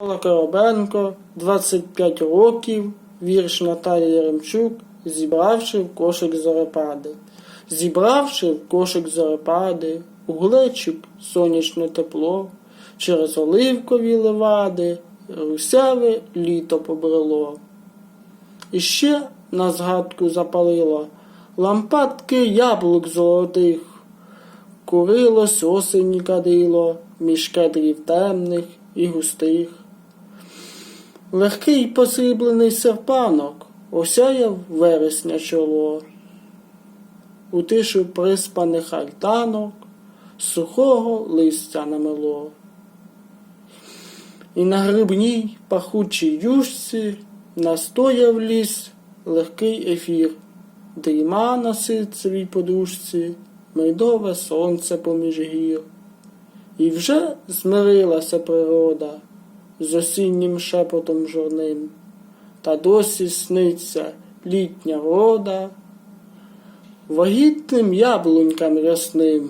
Микола Коробенко, 25 років, вірш Наталії Яремчук, зібравши в кошик зорепади. Зібравши в кошик зорепади, у глечик сонячне тепло, через оливкові левади, русяве літо побрело. І ще на згадку запалило лампадки яблук золотих, курилось осені кадило між кедрів темних і густих. Легкий посріблений серпанок осяяв вересня чоло. У тишу приспаних альтанок сухого листя намело. І на грибній пахучій юшці настояв ліс легкий ефір, дріма на ситцевій подушці, медове сонце поміж гір. І вже змирилася природа з осіннім шепотом жорним, та досі сниться літня рода, вагітним яблунькам рясним.